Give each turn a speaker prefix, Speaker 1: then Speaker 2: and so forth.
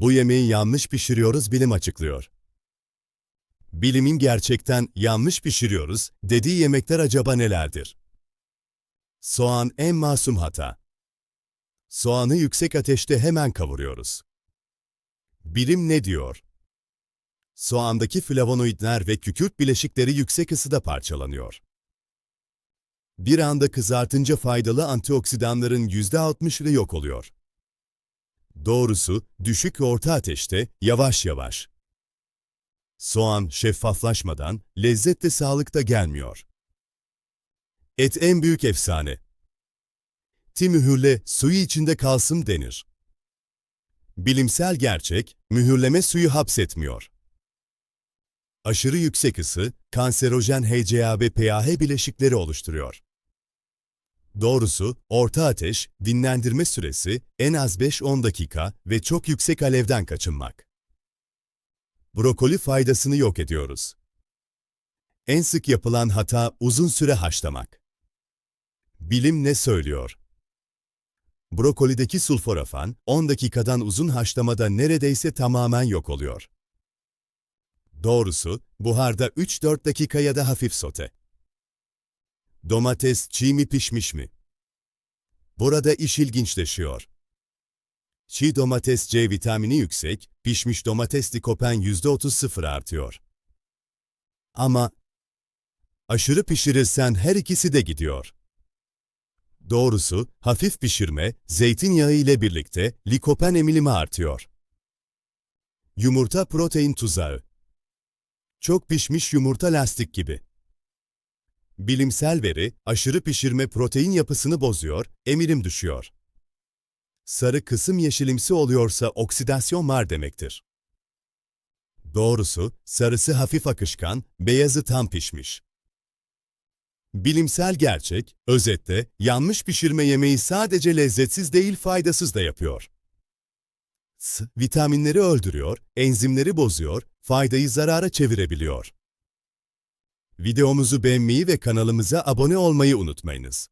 Speaker 1: Bu yemeği yanlış pişiriyoruz bilim açıklıyor. Bilimin gerçekten yanlış pişiriyoruz dediği yemekler acaba nelerdir? Soğan en masum hata. Soğanı yüksek ateşte hemen kavuruyoruz. Bilim ne diyor? Soğandaki flavonoidler ve kükürt bileşikleri yüksek ısıda parçalanıyor. Bir anda kızartınca faydalı antioksidanların %60'ı yok oluyor. Doğrusu düşük ve orta ateşte yavaş yavaş. Soğan şeffaflaşmadan lezzet ve sağlık da gelmiyor. Et en büyük efsane. Ti mühürle suyu içinde kalsın denir. Bilimsel gerçek, mühürleme suyu hapsetmiyor. Aşırı yüksek ısı, kanserojen HCA ve PAH bileşikleri oluşturuyor. Doğrusu, orta ateş, dinlendirme süresi en az 5-10 dakika ve çok yüksek alevden kaçınmak. Brokoli faydasını yok ediyoruz. En sık yapılan hata uzun süre haşlamak. Bilim ne söylüyor? Brokolideki sulforafan 10 dakikadan uzun haşlamada neredeyse tamamen yok oluyor. Doğrusu buharda 3-4 dakika ya da hafif sote. Domates çiğ mi pişmiş mi? Burada iş ilginçleşiyor. Çiğ domates C vitamini yüksek, pişmiş domates likopen %30 sıfır artıyor. Ama aşırı pişirirsen her ikisi de gidiyor. Doğrusu hafif pişirme, zeytinyağı ile birlikte likopen emilimi artıyor. Yumurta protein tuzağı. Çok pişmiş yumurta lastik gibi. Bilimsel veri, aşırı pişirme protein yapısını bozuyor, emilim düşüyor. Sarı kısım yeşilimsi oluyorsa oksidasyon var demektir. Doğrusu, sarısı hafif akışkan, beyazı tam pişmiş. Bilimsel gerçek, özetle, yanlış pişirme yemeği sadece lezzetsiz değil faydasız da yapıyor. S, vitaminleri öldürüyor, enzimleri bozuyor, faydayı zarara çevirebiliyor. Videomuzu beğenmeyi ve kanalımıza abone olmayı unutmayınız.